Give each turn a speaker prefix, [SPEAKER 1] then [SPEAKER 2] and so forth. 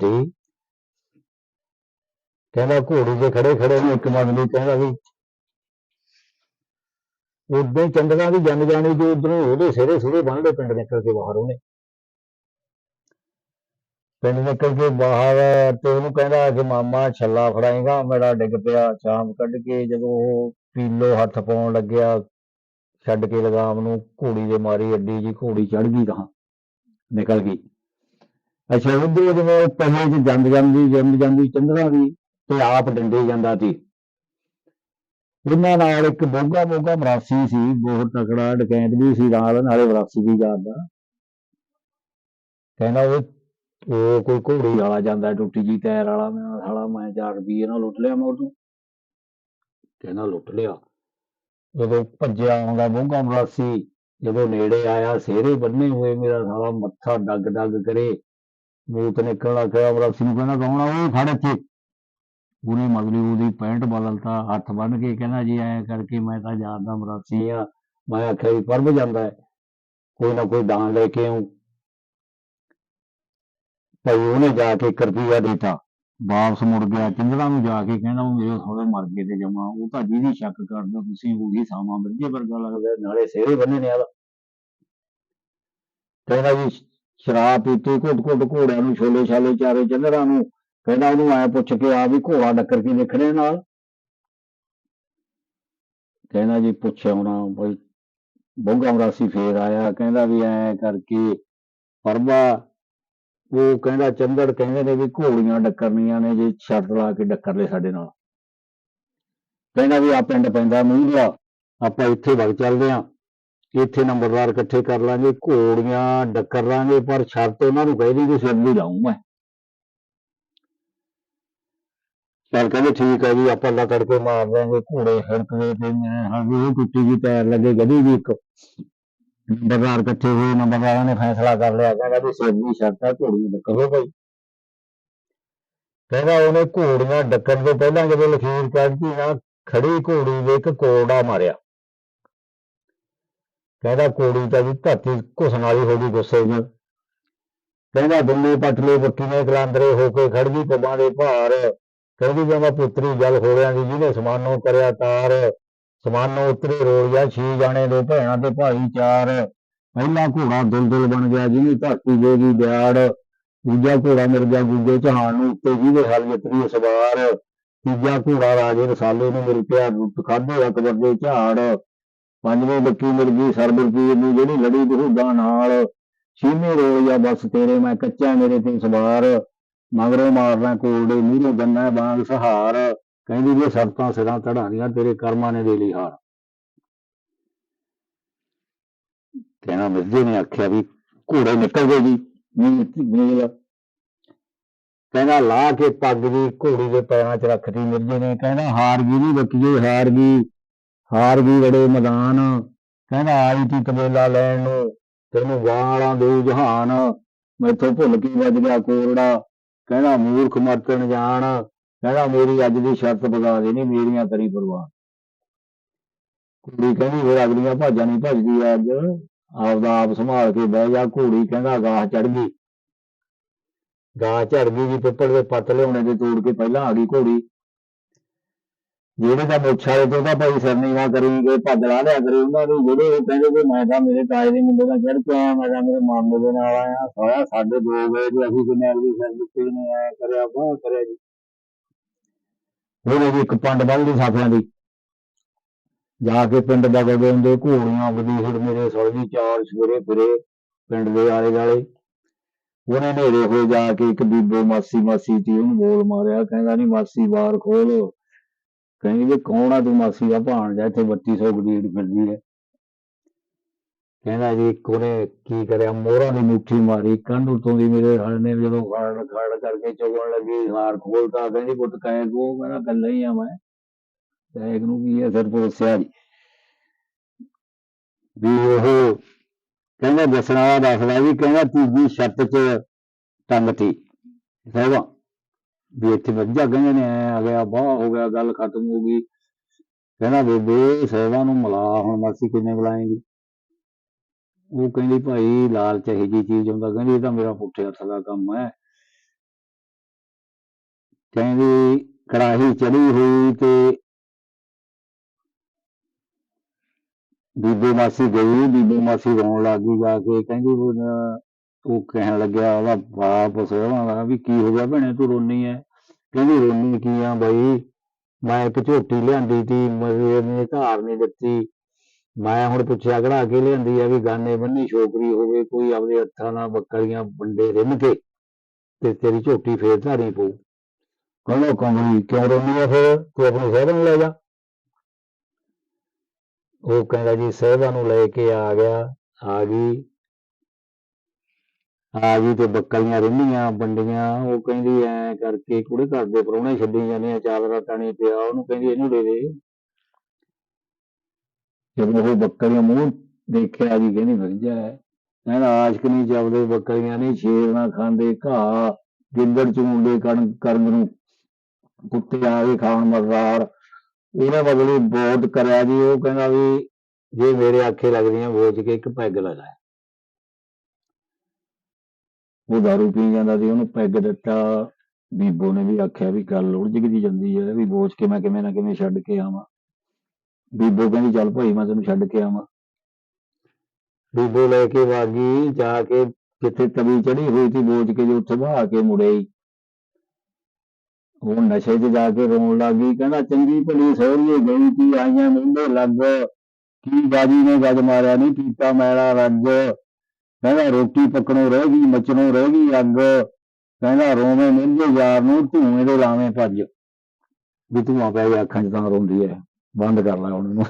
[SPEAKER 1] ਸੀ ਕਹਿੰਦਾ ਘੋੜੀ ਦੇ ਖੜੇ ਖੜੇ ਨੂੰ ਇੱਕ ਮੰਗਲੀ ਕਹਿੰਦਾ ਵੀ ਉਦੋਂ ਚੰਦਰਾ ਦੀ ਜੰਮ ਜਾਣੀ ਤੇ ਉਧਰੋਂ ਉਹਦੇ ਸਿਰੇ ਸਿਰੇ ਬੰਨ੍ਹਦੇ ਪਿੰਡ ਨਿਕਲ ਕੇ ਬਾਹਰ ਉਹਨੇ। ਪਿੰਡ ਨਿਕਲ ਕੇ ਬਾਹਰ ਤੇ ਉਹਨੂੰ ਕਹਿੰਦਾ ਕਿ ਮਾਮਾ ਛੱਲਾ ਫੜਾਏਗਾ, ਮੇਰਾ ਡਿੱਗ ਪਿਆ ਸ਼ਾਮ ਕੱਢ ਕੇ ਜਦੋਂ ਉਹ ਪੀਲੋ ਹੱਥ ਪਾਉਣ ਲੱਗਿਆ, ਛੱਡ ਕੇ ਲਗਾਮ ਨੂੰ ਘੋੜੀ ਦੇ ਮਾਰੀ ਅੱਡੀ ਜੀ ਘੋੜੀ ਚੜ ਗਈ ਕਹਾਂ ਨਿਕਲ ਗਈ। ਅੱਛਾ, ਉਹਦੇ ਜਿਵੇਂ ਪਹਿਲੇ ਚ ਜੰਮ ਜਾਂਦੀ ਜੰਮ ਜਾਂਦੀ ਚੰਦਰਾ ਦੀ ਤੇ ਆਪ ਡੰਡੇ ਜਾਂਦਾ ਸੀ। ਉਹਨਾਂ ਨਾਲ ਇੱਕ ਮੋਗਾ ਮੋਗਾ ਮਰਾਸੀ ਸੀ, ਬਹੁਤ ਤਕੜਾ ਡਕੈਂਤ ਵੀ ਸੀ ਨਾਲ, ਨਾਲੇ ਮਰਾਸੀ ਵੀ ਜਾਂਦਾ। ਕਹਿੰਦਾ ਉਹ ਉਹ ਕੋਈ ਘੋੜੀ ਵਾਲਾ ਜਾਂਦਾ, ਟੁੱਟੀ ਜੀ ਟਾਇਰ ਵਾਲਾ, ਮੈਂ ਸਾਲਾ ਮੈਂ 4 ਵੀ ਇਹਨਾਂ ਲੁੱਟ ਲਿਆ ਮੈਂ ਉਹਨੂੰ ਕਹਿੰਦਾ ਲੁੱਟ ਲਿਆ। ਜਦੋਂ ਭੱਜਿਆ ਆਉਂਦਾ ਮੋਗਾ ਮਰਾਸੀ, ਜਦੋਂ ਨੇੜੇ ਆਇਆ, ਸਿਹਰੇ ਬੰਨੇ ਹੋਏ, ਮੇਰਾ ਸਾਲਾ ਮੱਥਾ ਡੱਗ ਡੱਗ ਕਰੇ। ਮੂਤ ਨਿਕਲਣ ਲੱਗਿਆ ਮਰਾਸੀ ਨੂੰ ਉਹਨੇ ਮਗਲੀ ਉਹਦੀ ਪੈਂਟ ਬਦਲਤਾ, ਹੱਥ ਬੰਨ ਕੇ ਕਹਿੰਦਾ ਜੀ ਐ ਕਰਕੇ ਮੈਂ ਤਾਂ ਜਾਣਦਾ ਮਰਾਸੀ ਆ। ਮੈਂ ਆਖਿਆ ਵੀ ਪਰਬ ਜਾਂਦਾ ਹੈ, ਕੋਈ ਨਾ ਕੋਈ ਦਾਨ ਲੈ ਕੇ ਆਉਂ ਭਾਈ ਉਹਨੇ ਜਾ ਕੇ ਇੱਕ ਰੁਪਈਆ ਦਿੱਤਾ, ਵਾਪਸ ਮੁੜ ਗਿਆ, ਚੰਦਰਾ ਨੂੰ ਜਾ ਕੇ ਕਹਿੰਦਾ ਉਹ ਮੇਰੇ ਥੋੜੇ ਮਰ ਗਏ ਤੇ ਜਮਾ, ਉਹ ਤਾਂ ਜਿਹਦੀ ਸ਼ੱਕ ਕਰਦੇ ਹੋ ਤੁਸੀਂ ਉਹੀ ਸਾਮਾ ਮਿਰਜੇ ਵਰਗਾ ਲੱਗਦਾ, ਨਾਲੇ ਸਿਹਰੇ ਬੰਨੇ ਨੇ ਵਾਲਾ। ਕਹਿੰਦਾ ਜੀ ਸ਼ਰਾਬ ਪੀਤੀ ਘੁੱਟ ਘੁੱਟ ਘੋੜਿਆਂ ਨੂੰ, ਛੋਲੇ ਛਾਲੇ, ਚਾਰੇ ਚੰਦਰਾਂ ਨੂੰ, ਕਹਿੰਦਾ ਉਹਨੂੰ ਐ ਪੁੱਛ ਕੇ ਆ ਵੀ ਘੋੜਾ ਡੱਕਰ ਕੇ ਦੇਖਣੇ ਨਾਲ? ਕਹਿੰਦਾ ਜੀ ਪੁੱਛਿਆ ਹੋਣਾ ਬਈ ਬੋਗਾ ਮਰਾਸੀ ਫੇਰ ਆਇਆ, ਕਹਿੰਦਾ ਵੀ ਐ ਕਰਕੇ ਪਰਬਾ, ਉਹ ਕਹਿੰਦਾ ਚੰਦੜ ਕਹਿੰਦੇ ਨੇ ਵੀ ਘੋੜੀਆਂ ਡੱਕਰਨੀਆਂ ਨੇ, ਜੇ ਛੱਡ ਲਾ ਕੇ ਡੱਕਰ ਲੈ ਸਾਡੇ ਨਾਲ। ਕਹਿੰਦਾ ਵੀ ਆ ਪਿੰਡ ਪੈਂਦਾ ਮੂੰਹ ਲਿਆ ਆਪਾਂ ਇੱਥੇ ਵਗ ਚੱਲਦੇ ਆਂ। ਇੱਥੇ ਨੰਬਰਦਾਰ ਇਕੱਠੇ ਕਰ ਲਾਂਗੇ, ਘੋੜੀਆਂ ਡੱਕਰ ਲਾਂਗੇ, ਪਰ ਸ਼ਰਤ ਉਹਨਾਂ ਨੂੰ ਕਹਿ ਦੀ ਕਿ ਸਿਰ ਵੀ ਲਾਉਂ ਮੈਂ ਚੱਲ ਕਹਿੰਦੇ ਠੀਕ ਹੈ ਜੀ, ਆਪਾਂ ਲਾ ਤੜਕੇ ਮਾਰ ਦਿਆਂਗੇ, ਘੋੜੇ ਹੜਕਦੇ ਤੇ ਮੈਂ ਹਾਂ ਵੀ ਉਹ ਟੁੱਟੀ ਜੀ ਟਾਇਰ ਲੱਗੇ ਗਦੀ ਵੀ ਇੱਕ। ਨੰਬਰਦਾਰ ਇਕੱਠੇ ਹੋਏ, ਨੰਬਰਦਾਰਾਂ ਨੇ ਫੈਸਲਾ ਕਰ ਲਿਆ, ਕਹਿੰਦਾ ਵੀ ਸਿਰ ਦੀ ਸ਼ਰਤ ਹੈ ਘੋੜੀ ਡੱਕਰੋ ਭਾਈ। ਕਹਿੰਦਾ ਉਹਨੇ ਘੋੜੀਆਂ ਡੱਕਣ ਤੋਂ ਪਹਿਲਾਂ ਜਦੋਂ ਲਖੀਰ ਕੱਢਤੀ ਨਾ ਖੜੀ ਘੋੜੀ ਦੇ ਇੱਕ ਕੋੜਾ ਮਾਰਿਆ। ਕਹਿੰਦਾ ਕੋੜੀ ਤਾਂ ਜੀ ਧਰਤੀ ਘੁਸਣ ਵਾਲੀ ਹੋ ਗਈ ਗੁੱਸੇ ਨਾਲ। ਕਹਿੰਦਾ ਦੁੰਨੇ ਪਟਲੇ ਬੱਕੀ ਨੇ ਕਲਾਂਦਰੇ ਹੋ ਕੇ ਖੜ ਗਈ ਪੱਬਾਂ ਦੇ ਭਾਰ। ਕਹਿੰਦੀ ਜਾਂਦਾ ਪੁੱਤਰੀ ਜਲ ਹੋਰਿਆਂ ਦੀ ਜਿਹਨੇ ਸਮਾਨੋਂ ਕਰਿਆ ਤਾਰ। ਸਮਾਨੋਂ ਉਤਰੇ ਰੋੜਿਆ ਛੀ ਜਾਣੇ ਦੋ ਭੈਣਾਂ ਤੇ ਭਾਈ ਚਾਰ। ਪਹਿਲਾ ਘੋੜਾ ਦੁਲਦੁਲ ਬਣ ਗਿਆ, ਜਿਹਦੀ ਧਰਤੀ ਦੇ ਦੀ ਦਿਆੜ। ਦੂਜਾ ਘੋੜਾ ਮਿਲ ਗਿਆ ਗੁੱਗੇ ਜਹਾਨ ਨੂੰ ਉੱਤੇ ਜਿਹਦੇ ਹਲ ਜਤਰੀ ਸਵਾਰ ਤੀਜਾ ਘੋੜਾ ਰਾਜੇ ਰਸਾਲੇ ਨੂੰ ਮਿਲ ਪਿਆ ਰੁੱਤ ਖਾਦੇ ਅਕਬਰ ਦੇ ਝਾੜ। ਪੰਜਵੇਂ ਬੱਕੀ ਮਿਲ ਸਰਬਰਪੀਰ ਨੂੰ ਜਿਹੜੀ ਲੜੀ ਬਹੂਦਾ ਨਾਲ। ਛੇਵੇਂ ਰੋਲਿਆ ਬਸ ਤੇਰੇ ਮੈਂ ਕੱਚਾ, ਮੇਰੇ ਤੇ ਸਵਾਰ। ਮਗਰੋਂ ਮਾਰਨਾ ਕੋਲਡੇ ਮੂਹਰੇ ਗੰਨਾ ਬਾਗ ਸਹਾਰ। ਕਹਿੰਦੀ ਵੀ ਸਰਤਾਂ ਸਿਰਾਂ ਚੜਾਣੀਆਂ ਤੇਰੇ ਕਰਮਾਂ ਨੇ ਦੇ ਲਈ ਹਾਰ। ਕਹਿਣਾ ਮਿਰਜ਼ੇ ਨੇ ਆਖਿਆ ਵੀ ਘੋੜੇ ਨਿਕਲ ਗਏ ਜੀ। ਮੇਲ ਕਹਿੰਦਾ ਲਾ ਕੇ ਪੱਗ ਦੀ ਘੋੜੀ ਦੇ ਪੈਰਾਂ 'ਚ ਰੱਖਦੀ ਮਿਰਜ਼ੇ ਨੇ। ਕਹਿੰਦਾ ਹਾਰ ਗਈ ਨਹੀਂ ਬੱਕੀਏ ਹਾਰ ਗਈ ਹਾਰ ਵੀ ਬੜੇ ਮੈਦਾਨ। ਕਹਿੰਦਾ, ਆਈ ਤੀ ਕਬੇਲਾ ਲੈਣ ਨੂੰ, ਤੈਨੂੰ ਵਾਲਾਂ ਦੋ ਜਹਾਨ। ਮੈਥੋਂ ਭੁੱਲ ਕੇ ਵੱਜ ਗਿਆ ਕੋਰੜਾ। ਕਹਿੰਦਾ, ਮੂਰਖ ਮਰਤਣ ਜਾਣ। ਕਹਿੰਦਾ, ਮੇਰੀ ਅੱਜ ਦੀ ਸ਼ਰਤ ਬਗਾ ਦੇ ਨਹੀਂ ਮੇਰੀਆਂ ਕਰੀ ਪਰਵਾਹ। ਕੁੜੀ ਕਹਿੰਦੀ, ਫਿਰ ਅਗਲੀਆਂ ਭਾਜਾਂ ਨਹੀਂ ਭੱਜਦੀ ਅੱਜ। ਆਪਦਾ ਆਪ ਸੰਭਾਲ ਕੇ ਬਹਿ ਜਾ, ਘੋੜੀ ਕਹਿੰਦਾ, ਗਾਹ ਚੜ ਗਈ। ਗਾਹ ਚੜ ਗਈ ਜੀ, ਪਿੱਪਲ ਦੇ ਪੱਤ ਲਿਆਉਣੇ ਦੇ ਤੋੜ ਕੇ ਪਹਿਲਾਂ ਆ ਗਈ ਘੋੜੀ। ਜਿਹੜੇ ਤਾਂ ਮੁੱਛ ਤੋਂ ਤਾਂ ਭਾਈ ਸਰਨੀਵਾ ਕਰੀਂਗੇ ਭੱਜ ਲਾ ਲਿਆ ਕਰੇ, ਉਹਨਾਂ ਦੇ ਜਿਹੜੇ ਉਹ ਕਹਿੰਦੇ ਕਿ ਮੈਂ ਤਾਂ ਮੇਰੇ ਤਾਏ ਦੇ ਮੁੰਡੇ ਨਾਲ ਚੜ ਕੇ ਆਇਆ, ਮੈਂ ਤਾਂ ਮੇਰੇ ਮਾਮੇ ਦੇ ਨਾਲ ਆਇਆ ਸਾਇਆ ਸਾਡੇ ਦੋ ਗਏ ਤੇ ਅਸੀਂ ਕਿੰਨੇ ਅਗਲੀ ਸਿਰ ਦਿੱਤੇ ਨੇ ਐ ਕਰਿਆ ਬਾਹ ਕਰਿਆ ਜੀ? ਉਹਨੇ ਵੀ ਇੱਕ ਪੰਡ ਬੰਨ੍ਹਦੀ ਸਾਫਿਆਂ ਦੀ। ਜਾ ਕੇ ਪਿੰਡ ਬਗਦੇ ਹੁੰਦੇ, ਘੋੜੀਆਂ ਵਦੀ ਫਿਰ ਮੇਰੇ ਸੌਲੀ ਚਾਰ ਸਵੇਰੇ ਫਿਰੇ ਪਿੰਡ ਦੇ ਆਲੇ ਦੁਆਲੇ। ਉਹਨੇ ਨੇੜੇ ਹੋ ਜਾ ਕੇ ਇੱਕ ਬੀਬੋ ਮਾਸੀ ਮਾਸੀ ਤੀ ਉਹਨੂੰ ਬੋਲ ਮਾਰਿਆ, ਕਹਿੰਦਾ ਨਹੀਂ ਮਾਸੀ ਬਾਹਰ ਖੋਲ ਕਹਿੰਦੀ ਵੀ ਕੌਣ ਆ ਤੂੰ ਮਾਸੀ ਦਾ ਭਾਣਜਾ, ਇੱਥੇ 3200 ਗਰੀਡ ਫਿਰਦੀ ਹੈ ਕਹਿੰਦਾ ਜੀ ਇੱਕ ਕੀ ਕਰਿਆ, ਮੋਹਰਾਂ ਦੀ ਮੁੱਠੀ ਮਾਰੀ, ਕੰਧ ਉਤੋਂ ਦੀ ਮੇਰੇ ਹਲ ਨੇ ਜਦੋਂ ਖੜ ਖੜ ਕਰਕੇ ਚੁਗਣ ਲੱਗੀ, ਹਾਰ ਖੋਲਤਾ, ਕਹਿੰਦੀ ਪੁੱਤ ਕਹੇ ਕੋ ਕਹਿੰਦਾ ਕੱਲਾ ਹੀ ਆ ਮੈਂ। ਕਹੇ ਨੂੰ ਕੀ ਹੈ ਸਿਰ ਪੁੱਛਿਆ ਜੀ ਵੀ ਉਹ ਕਹਿੰਦਾ ਦੱਸਣਾ ਦੱਸਦਾ ਵੀ ਕਹਿੰਦਾ ਤੀਜੀ ਛੱਤ 'ਚ ਟੰਗ ਤੀ, ਸਹਿਬਾ। ਵੀ ਇੱਥੇ ਮੱਝਾਂ ਕਹਿੰਦੇ ਨੇ ਆ ਗਿਆ ਬਾਹ ਹੋ ਗਿਆ, ਗੱਲ ਖਤਮ ਹੋ ਗਈ। ਕਹਿੰਦਾ ਬੇਬੇ ਸਹਿਬਾ ਨੂੰ ਮਿਲਾ, ਹੁਣ ਮਾਸੀ ਕਿੰਨੇ ਬੁਲਾਏਂਗੀ? ਉਹ ਕਹਿੰਦੀ, ਭਾਈ, ਲਾਲਚ ਇਹੋ ਜਿਹੀ ਚੀਜ਼ ਹੁੰਦਾ। ਕਹਿੰਦੀ, ਇਹ ਤਾਂ ਮੇਰਾ ਪੁੱਠੇ ਹੱਥ ਦਾ ਕੰਮ ਹੈ। ਕਹਿੰਦੀ, ਕੜਾਹੀ ਚੜੀ ਹੋਈ ਤੇ ਬੀਬੀ ਮਾਸੀ ਗਈ, ਬੀਬੀ ਮਾਸੀ ਰੋਣ ਲੱਗ ਗਈ ਜਾ ਕੇ। ਕਹਿੰਦੀ ਉਹ ਕਹਿਣ ਲੱਗਿਆ ਉਹਦਾ ਬਾਪ ਸੋਹਣਾ ਦਾ ਵੀ ਕੀ ਹੋ ਗਿਆ ਭੈਣੇ ਤੂੰ ਰੋਨੀ ਐ? ਕਹਿੰਦੀ, ਰੋਨੀ ਕੀ ਆ ਬਈ? ਮੈਂ ਇੱਕ ਝੋਟੀ ਲਿਆਂਦੀ ਤੀ ਮੇਰੇ ਨੇ ਧਾਰ ਨਹੀਂ ਦਿੱਤੀ। ਮੈਂ ਹੁਣ ਪੁੱਛਿਆ, ਕਢਾ ਕੇ ਲਿਆਂਦੀ ਆ ਵੀ ਗਾਨੇ ਬੰਨੀ ਛੋਕਰੀ ਹੋਵੇ, ਕੋਈ ਆਪਦੇ ਹੱਥਾਂ ਨਾਲ ਬੱਕਰੀਆਂ ਵੰਡੇ ਰਿੰਨ ਕੇ ਤੇ ਤੇਰੀ ਝੋਟੀ ਫੇਰ ਧਾਰੀ ਪਊ। ਕਹਿੰਦਾ, ਕਮਲੀ, ਕਿਉਂ ਰੋਨੀ ਆ ਫਿਰ? ਤੂੰ ਆਪਣੇ ਸਹੁਰੇ ਨੂੰ ਲੈ ਜਾ। ਉਹ ਕਹਿੰਦਾ ਜੀ, ਸਹਿਬਾ ਨੂੰ ਲੈ ਕੇ ਆ ਗਿਆ, ਆ ਗਈ। ਆ ਗਈ ਤੇ ਬੱਕਰੀਆਂ ਰਹਿੰਦੀਆਂ, ਵੰਡੀਆਂ, ਉਹ ਕਹਿੰਦੀ ਐ ਕਰਕੇ ਕੁੜੇ ਘਰ ਦੇ ਪਰੌਣੇ ਛੱਡੀ ਜਾਂਦੇ ਆ ਚਾਲ ਰਾਤਾਂ ਪਿਆ, ਉਹਨੂੰ ਕਹਿੰਦੀ ਇਹਨੂੰ ਦੇ ਦੇ। ਜਦੋਂ ਉਹ ਬੱਕਰੀਆਂ ਮੂੰਹ ਦੇਖਿਆ ਜੀ, ਕਹਿੰਦੀ ਵਧੀਆ ਹੈ ਕਹਿੰਦਾ ਆਸ਼ਕ ਨਹੀਂ ਚੱਲਦੇ ਬੱਕਰੀਆਂ ਨਹੀਂ ਸ਼ੇਰ ਨਾ ਖਾਂਦੇ, ਘਾਹ ਗਿੱਦੜ ਚੂੰਡੇ ਕਰਨ ਕਰਨ ਨੂੰ ਕੁੱਤੇ ਆ ਕੇ ਖਾਣ ਮਰਦਾਰ ਇਹਨੇ ਬਦਲੀ ਬਹੁਤ ਕਰਿਆ ਜੀ, ਉਹ ਕਹਿੰਦਾ ਵੀ ਜੇ ਮੇਰੇ ਆਖੇ ਲੱਗਦੀਆਂ ਵੇਚ ਕੇ ਇੱਕ ਪੈਗ ਲਗਾ ਉਹ ਦਾਰੂ ਪੀ ਜਾਂਦਾ ਸੀ, ਉਹਨੂੰ ਪੈਗ ਦਿੱਤਾ। ਬੀਬੋ ਨੇ ਵੀ ਆਖਿਆ ਵੀ ਗੱਲ ਉਲਝਦੀ ਜਾਂਦੀ ਹੈ, ਵੀ ਵੇਚ ਕੇ ਮੈਂ ਕਿਵੇਂ ਨਾ ਕਿਵੇਂ ਛੱਡ ਕੇ ਆਵਾਂ। ਬੀਬੋ ਕਹਿੰਦੀ, ਚੱਲ ਭਾਈ, ਮੈਂ ਤੈਨੂੰ ਛੱਡ ਕੇ ਆਵਾਂ। ਬੀਬੋ ਲੈ ਕੇ ਵਾਗੀ, ਜਾ ਕੇ ਜਿੱਥੇ ਤਵੀ ਚੜੀ ਹੋਈ ਸੀ ਵੇਚ ਕੇ ਜੋ ਉੱਥੇ ਬਹਾ ਕੇ ਮੁੜਿਆ ਉਹ ਨਸ਼ੇ 'ਚ ਜਾ ਕੇ ਰੋਣ ਲੱਗ ਗਈ, ਕਹਿੰਦਾ, ਚੰਗੀ ਭਲੀ ਸਹੁਰੀਏ, ਗਈ ਸੀ, ਆਈਆਂ ਮੁੰਡੇ ਲੱਗ। ਕੀ ਬਾਜੀ ਨੇ ਗੱਜ ਮਾਰਿਆ ਨਹੀਂ ਪੀਤਾ ਮੈਲਾ ਰੱਜ। ਕਹਿੰਦਾ ਰੋਟੀ ਪੱਕਣੋਂ ਰਹਿ ਗਈ, ਮਚਣੋਂ ਰਹਿ ਗਈ ਅੱਗ। ਕਹਿੰਦਾ ਰੋਵੇਂ ਮਿਲਦੇ ਯਾਰ ਨੂੰ, ਧੂਏ ਦੇ ਲਾਵੇਂ ਭੱਜ। ਵੀ ਧੂਆਂ ਪੈ ਗਿਆ, ਅੱਖਾਂ 'ਚ ਤਾਂ ਰੋਂਦੀ ਐ। ਬੰਦ ਕਰ ਲੈ ਹੁਣ ਇਹਨੂੰ।